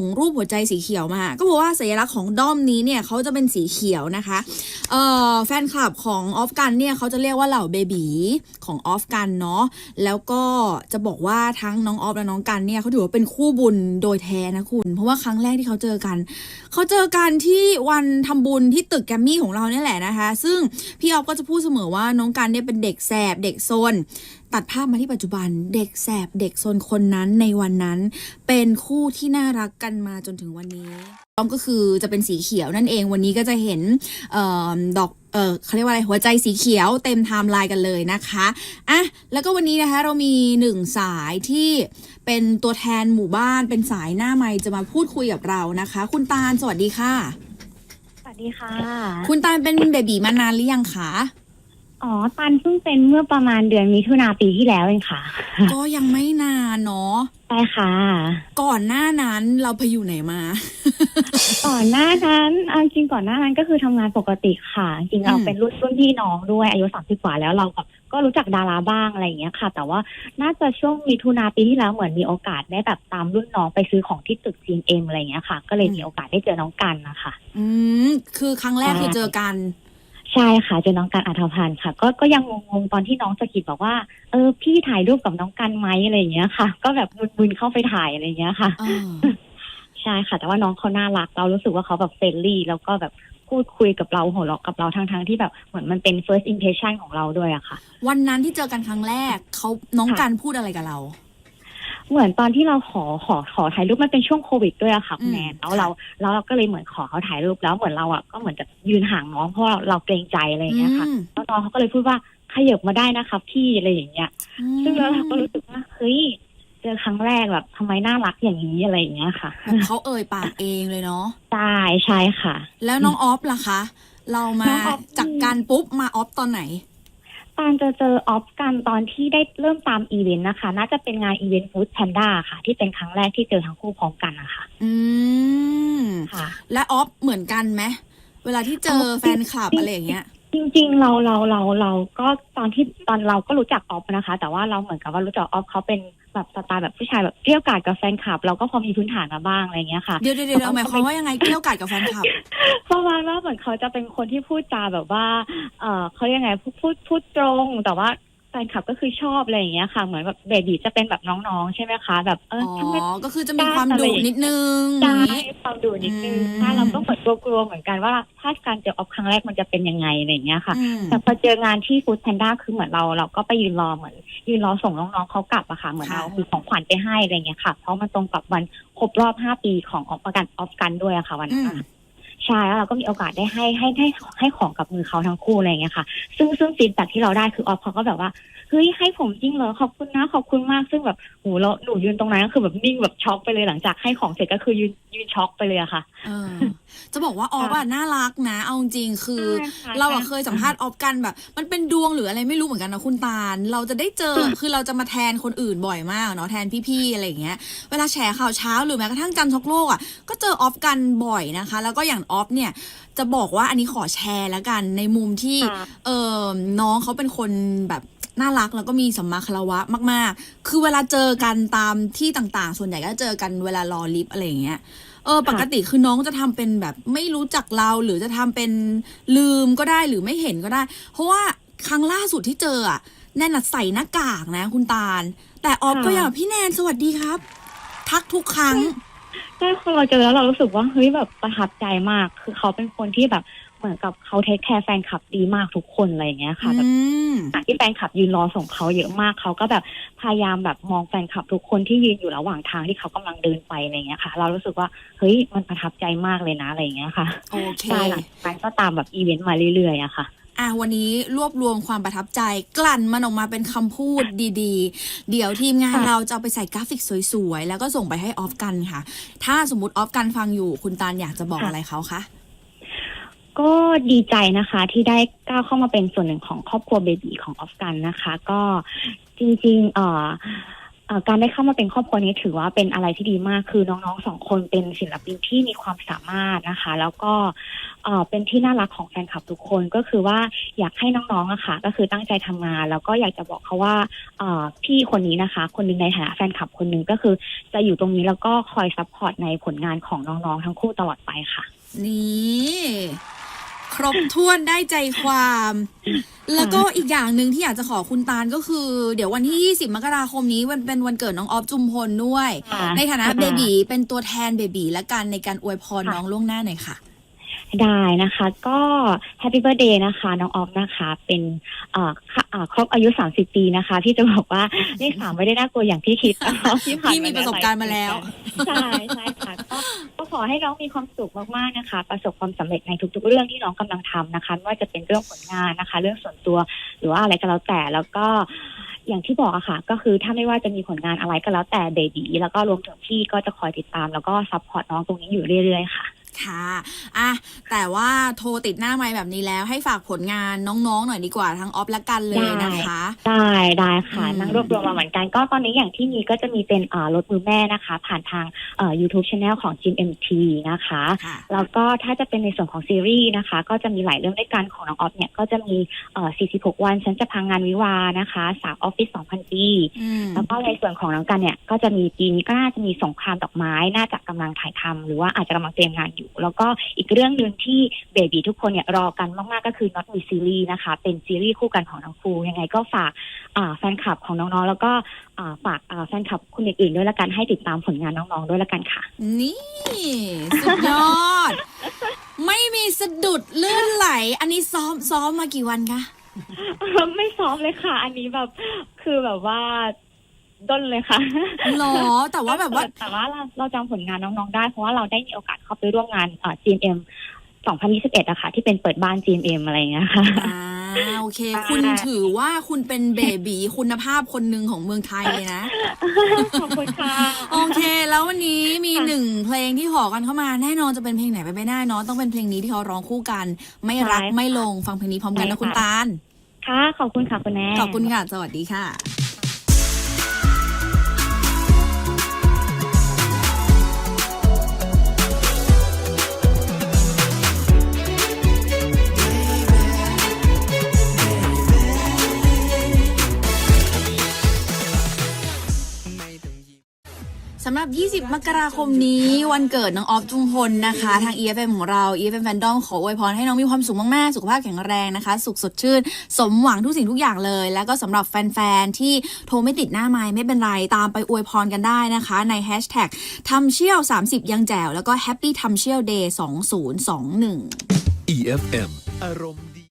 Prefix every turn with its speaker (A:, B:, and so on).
A: ของรูปหัวใจสีเขียวมา ก็บอกว่าสัญลักษณ์ของด้อมนี้เนี่ยเขาจะเป็นสีเขียวนะคะเอ่อแฟนคลับของออฟกันเนี่ยเขาจะเรียกว่าเหล่าเบบีของออฟกันเนาะแล้วก็จะบอกว่าทั้งน้องออฟและน้องกันเนี่ยเขาถือว่าเป็นคู่บุญโดยแท้นะคุณ เพราะว่าครั้งแรกที่เขาเจอกันเขาเจอกันที่วันทำบุญที่ตึกแกมมี่ของเราเนี่ยแหละนะคะ ซึ่งพี่ออฟก็จะพูดเสมอว่าน้องกันเนี่ยเป็นเด็กแสบเด็กโซนตัดภาพมาที่ปัจจุบันเด็กแสบเด็กโซนคนนั้นในวันนั้น เป็นคู่ที่น่ารักกันมาจนถึงวันนี้พร้อมก็คือจะเป็นสีเขียวนั่นเองวันนี้ก็จะเห็นเออดอกเออเขาเรียกว่าอะไรหัวใจสีเขียวเต็มไทม์ไลน์กันเลยนะคะอะแล้วก็วันนี้นะคะเรามีหนึ่งสายที่เป็นตัวแทนหมู่บ้านเป็นสายหน้าไมค์จะมาพูดคุยกับเรานะคะ คุณตาลสวัสดีค่ะ
B: สวัสดีค่ะ
A: คุณตาลเป็นเบบีมานานหรือยังคะ
B: อ๋อ ตันเพิ่งเป็นเมื่อประมาณเดือนมิถุนาปีที่แล้วเองค่ะ
A: ก็ยังไม่นานเนาะ
B: ใช่ค่ะ
A: ก่อนหน้านั้นเราไปอยู่ไหนมา
B: ก่อนหน้านั้นเอาจริงก่อนหน้านั้นก็คือทำงานปกติค่ะ จริงๆเรา
A: อืม
B: เป็นรุ่นรุ่นพี่น้องด้วยอายุสามสิบกว่าแล้วเราแบบก็รู้จักดาราบ้างอะไรอย่างเงี้ยค่ะ แต่ว่าน่าจะช่วงมิถุนาปีที่แล้วเหมือนมีโอกาสได้แบบตามรุ่นน้องไปซื้อของที่ตึก GM อะไรอย่างเงี้ยค่ะ ก็เลยมีโอกาสได้เจอน้องกันนะคะ
A: อืมคือครั้งแรก
B: ใช่
A: คือเจอกัน
B: ใช่ค่ะเจอน้องกันอัธพันธ์ค่ะ ก็ก็ยังงงๆตอนที่น้องสะกิดบอกว่า เออ พี่ถ่ายรูปกับน้องกันไหมอะไรอย่างเงี้ยค่ะ ก็แบบมึนๆเข้าไปถ่ายอะไรอย่างเงี้ยค่ะ
A: เออ
B: ใช่ค่ะแต่ว่าน้องเขาน่ารักเรารู้สึกว่าเขาแบบเฟรนลี่ แล้วก็แบบพูดคุยกับเราหัวเราะกับเราทั้งๆที่แบบเหมือนมันเป็น first impression ของเราด้วยอะค่ะ
A: วันนั้นที่เจอกันครั้งแรกเขาน้อง
B: ค่ะ
A: กันพูดอะไรกับเรา
B: เหมือนตอนที่เราขอขอขอถ่ายรูปมันเป็นช่วงโควิดด้วยอะค่ะคุณ
A: อืม
B: แนนแล้วเราแล้วเราก็เลยเหมือนขอเขาถ่ายรูปแล้วเหมือนเราอะก็เหมือนจะยืนห่างน้องเพราะเราเราเกรงใจอะไรอย่างเงี้ยค่ะ
A: อืม
B: แล้วน้องเขาก็เลยพูดว่าขยับมาได้นะครับพี่อะไรอย่างเงี้ย ซึ่งแล้วเราก็รู้สึกว่าเฮ้ยเจอครั้งแรกแบบทำไมน่ารักอย่างนี้อะไรอย่างเงี้ยค่ะ
A: แบบเขาเอ่ยปากเองเลยเนาะ
B: ใช่ใช่ค่ะ
A: แล้วน้องออฟล่ะคะ เรามา
B: น้องออฟ
A: จากการปุ๊บมาออฟตอนไหน
B: ตานจะเจอออฟกันตอนที่ได้เริ่มตามอีเวนต์นะคะ น่าจะเป็นงานอีเวนต์ฟู้ดแพนด้าค่ะ ที่เป็นครั้งแรกที่เจอทั้งคู่พร้อมกันนะคะ
A: อืม
B: ค่ะ
A: และออฟเหมือนกันไหมเวลาที่เจอ
B: ออฟ
A: แฟนคลับอะไรอย่างเงี้ย
B: จริงๆ เราเราเราเราก็ตอนที่ตอนเราก็รู้จักออฟนะคะ แต่ว่าเราเหมือนกับว่ารู้จักออฟเขาเป็นแบบสไตล์แบบผู้ชายแบบเกรี้ยวกราดกับแฟนคลับ เราก็พอมีพื้นฐานมาบ้างอะไรอย่างเงี้ยค่ะ
A: เดี๋ยวเดี๋ยวเดี๋ยวหมายความว่ายังไงเกี่ยวกัดกับแฟนคลับ
B: ประมาณว่าเหมือนเขาจะเป็นคนที่พูดจาแบบว่า เออเขาเรียกไงพูดพูดพูดตรงแต่ว่าแฟนคลับก็คือชอบอะไรอย่างเงี้ยค่ะ เหมือนแบบเบบีจะเป็นแบบน้องๆ ใช่ไหมคะ แบบเอ
A: อ๋
B: อทำไม
A: อก็คือจะมีความดุนิดนึงอ
B: ใช่
A: ย่างงี้
B: ความดุนิดนึง
A: อืม
B: ใช่เราก็เหมือนกลัวๆเหมือนกันว่าถ้าการเจอออฟครั้งแรกมันจะเป็นยังไงอะไรอย่างเงี้ยค่ะ
A: อืม
B: แต่พอเจองานที่ฟู้ดแพนด้าคือเหมือนเราเราก็ไปยืนรอเหมือนยืนรอส่งน้องๆเขากลับอะค่ะ เหมือน
A: ค่ะ
B: เรามีของขวัญไปให้อะไรเงี้ยค่ะ เพราะมันตรงกับวันครบรอบห้าปีของออฟประกันออฟกันด้วยอะค่ะวัน
A: อื
B: นั้น
A: ม
B: อะ ใช่แล้วเราก็มีโอกาสได้ให้ให้ให้ให้ของกับมือเขาทั้งคู่อะไรเงี้ยค่ะ ซึ่งซึ่งฟีดแบ็ที่เราได้คือออฟเขาก็แบบว่า เฮ้ยให้ผมจริงเหรอขอบคุณนะขอบคุณมากซึ่งแบบโหเราหนูยืนตรงนั้นก็คือแบบนิ่งแบบช็อกไปเลยหลังจากให้ของเสร็จก็คือยืนยืนช็อกไปเลยอะค่ะ
A: เออจะบอกว่าออฟอะน่ารักนะ เอาจริงๆคือ
B: ใช่ค่ะ
A: เราอะ
B: ใช่
A: เคยสัมภาษณ์ออฟกันแบบ มันเป็นดวงหรืออะไรไม่รู้เหมือนกันนะคุณตาล เราจะได้เจอ
B: อืม
A: คือเราจะมาแทนคนอื่นบ่อยมากเนาะแทนพี่ๆอะไรอย่างเงี้ยเวลาแฉข่าวเช้าหรือแม้กระทั่งจันทร์ช็อกโลกอะก็เจอออฟกันบ่อยนะคะ แล้วก็อย่างออฟเนี่ยจะบอกว่าอันนี้ขอแชร์แล้วกันในมุมที่
B: ค่ะ
A: เออน้องเขาเป็นคนแบบ น่ารักแล้วก็มีสัมมาคารวะมาก ๆ คือเวลาเจอกันตามที่ต่างๆ ส่วนใหญ่ก็เจอกันเวลารอลิฟต์อะไรอย่างเงี้ย เออ ปกติคือน้องจะทำเป็นแบบไม่รู้จักเราหรือจะทำเป็นลืมก็ได้หรือไม่เห็นก็ได้ เพราะว่าครั้งล่าสุดที่เจออะแนนน่ะใส่หน้ากากนะ คุณตาล แต่ออฟ
B: ค่ะ
A: ก็ยังแบบพี่แนนสวัสดีครับ ทักทุกครั้ง
B: ใช่พอเราเจอแล้วเรารู้สึกว่าเฮ้ยแบบประทับใจมาก คือเขาเป็นคนที่แบบ เหมือนกับเขาเทคแคร์แฟนคลับดีมากทุกคนอะไรอย่างเงี้ยค่ะแบบ
A: อืม
B: ขณะที่แฟนคลับยืนรอส่งเขาเยอะมากเขาก็แบบพยายามแบบมองแฟนคลับทุกคนที่ยืนอยู่ระหว่างทางที่เขากำลังเดินไปอะไรอย่างเงี้ยค่ะ เรารู้สึกว่าเฮ้ยมันประทับใจมากเลยนะอะไรอย่างเงี้ยค่ะ
A: โอเค
B: ใช่หลังจากนั้นก็ตามแบบอีเวนต์มาเรื่อยๆอะค่ะ
A: อะวันนี้รวบรวมความประทับใจกลั่นมันออกมาเป็นคำพูดดีๆ เดี๋ยวทีมงาน
B: ค่ะ
A: เราจะเอาไปใส่กราฟิกสวยๆ แล้วก็ส่งไปให้ออฟกันค่ะ ถ้าสมมติออฟกันฟังอยู่ คุณตาลอยากจะบอกอะไรเขาคะ
B: ก็ดีใจนะคะที่ได้ก้าวเข้ามาเป็นส่วนหนึ่งของครอบครัวเบบีของออฟกันนะคะ ก็จริง ๆ เอ่อการได้เข้ามาเป็นครอบครัวนี้ถือว่าเป็นอะไรที่ดีมากคือน้องๆสองคนเป็นศิลปินที่มีความสามารถนะคะ แล้วก็เอ่อเป็นที่น่ารักของแฟนคลับทุกคนก็คือว่าอยากให้น้องๆอะค่ะ ก็คือตั้งใจทำงาน แล้วก็อยากจะบอกเขาว่าพี่คนนี้นะคะ คนหนึ่งในฐานะแฟนคลับคนหนึ่งก็คือจะอยู่ตรงนี้แล้วก็คอยซัพพอร์ตในผลงานของน้องๆทั้งคู่ตลอดไปค่ะ
A: นี่ ครบถ้วนได้ใจความ แล้วก็อีกอย่างหนึ่งที่อยากจะขอคุณตาลก็คือ เดี๋ยววันที่ 20 มกราคมนี้วันเป็นวันเกิดน้องออฟจุมพลด้วย
B: ค่ะ
A: ในฐานะ
B: ค่ะ
A: เบบีเป็นตัวแทนเบบีและกันในการอวยพร
B: ค่ะ
A: น้องล่วงหน้าหน่อยค่ะ
B: ได้นะคะ ก็แฮปปี้เบ t ร์ a เดย์นะคะ น้องออฟนะคะ เป็นเอ่อค่ะเอ่อครบอายุ 30 ปีนะคะที่จะบอกว่าเลขสามไม่ได้น่ากลัวอย่างที่คิดนะคะที่ผ่าน
A: พี่มีประสบการณ์มาแล้ว
B: ใช่ใช่ค่ะก็ก็ขอให้น้องมีความสุขมากๆนะคะ ประสบความสำเร็จในทุก ๆ เรื่องที่น้องกำลังทำนะคะไม่ว่าจะเป็นเรื่องผลงานนะคะ เรื่องส่วนตัวหรือว่าอะไรก็แล้วแต่แล้วก็ อย่างที่บอกอะค่ะ ก็คือถ้าไม่ว่าจะมีผลงานอะไรก็แล้วแต่เบบีแล้วก็รวมถึงพี่ก็จะคอยติดตาม แล้วก็ซัพพอร์ตน้องตรงนี้อยู่เรื่อยๆค่ะ
A: ค่ะอะแต่ว่าโทรติดหน้าไม้แบบนี้แล้วให้ฝากผลงานน้องๆ หน่อยดีกว่าทั้งออฟและกันเลยนะคะ
B: ได้ได้ค่ะ
A: อืม
B: นั่งรวบรวมมาเหมือนกัน ก็ตอนนี้อย่างที่มีก็จะมีเป็นเอ่อรถมือแม่นะคะ ผ่านทางเอ่อ YouTube Channel ของ GMT นะคะ
A: ค่ะ
B: แล้วก็ถ้าจะเป็นในส่วนของซีรีส์นะคะ ก็จะมีหลายเรื่องด้วยกันของน้องออฟเนี่ยก็จะมีเอ่อ 46 วันฉันจะพังงานวิวาห์นะคะสาวออฟฟิศ 2,000 ปี
A: อืม
B: แล้วก็ในส่วนของน้องกันเนี่ยก็จะมีปีนี้ก็น่าจะมีสงครามดอกไม้น่าจะกำลังถ่ายทำหรือว่าอาจจะกำลังเตรียมงานอยู่แล้วก็อีกเรื่องหนึ่งที่เบบีทุกคนเนี่ยรอกันมาก ๆ ก็คือ Not Me Series นะคะ เป็นซีรีส์คู่กันของทั้งคู่ยังไงก็ฝากอ่าแฟนคลับของน้องๆ แล้วก็อ่าฝากอ่าแฟนคลับคนอื่นๆด้วยละกันให้ติดตามผลงานน้องๆด้วยละกันค่ะ
A: นี่สุดยอด ไม่มีสะดุดเลื่อนไหล อันนี้ซ้อมซ้อมมากี่วันคะ
B: ไม่ซ้อมเลยค่ะ อันนี้แบบคือแบบว่า ด้นเลยค่ะ
A: หรอแต่ว่าแบบว่า
B: แต่ว่าเราเราจำผลงานน้องๆได้ เพราะว่าเราได้มีโอกาสเข้าไปร่วมงานเอ่อ GMM 2021อะค่ะ ที่เป็นเปิดบ้าน GMM อะไรอย่างเงี้ยค่ะ
A: อ่าโอเค คุณถือว่าคุณเป็นเบบีคุณภาพคนหนึ่งของเมืองไทยเลยนะ
B: ขอบคุณค่ะ
A: โอเค แล้ววันนี้มี
B: ค่ะ
A: หนึ่งเพลงที่ขอกันเข้ามาแน่นอนจะเป็นเพลงไหนไปไม่ได้เนาะต้องเป็นเพลงนี้ที่เขาร้องคู่กัน ไม่รัก
B: ใช่ค่ะ
A: ไม่ลงฟังเพลงนี้พร้อมกัน
B: ใช่
A: นะคุณ
B: ค่ะ
A: ตาล
B: ค่ะ ขอบคุณค่ะคุณแม่
A: ขอบคุณค่ะ สวัสดีค่ะ สำหรับ 20 มกราคมนี้วันเกิดน้องออฟจุงพลนะคะ ทาง EFM ของเรา EFM Fandom ขออวยพรให้น้องมีความสุขมาก ๆ สุขภาพแข็งแรงนะคะ สุขสดชื่น สมหวังทุกสิ่งทุกอย่างเลย แล้วก็สำหรับแฟน ๆ ที่โทรไม่ติดหน้าไม้ไม่เป็นไร ตามไปอวยพรกันได้นะคะ ในแฮชแท็กทำเชี่ยว 30 ยังแจ๋ว แล้วก็ Happy ทำเชี่ยว Day 2021
C: EFM อารมณ์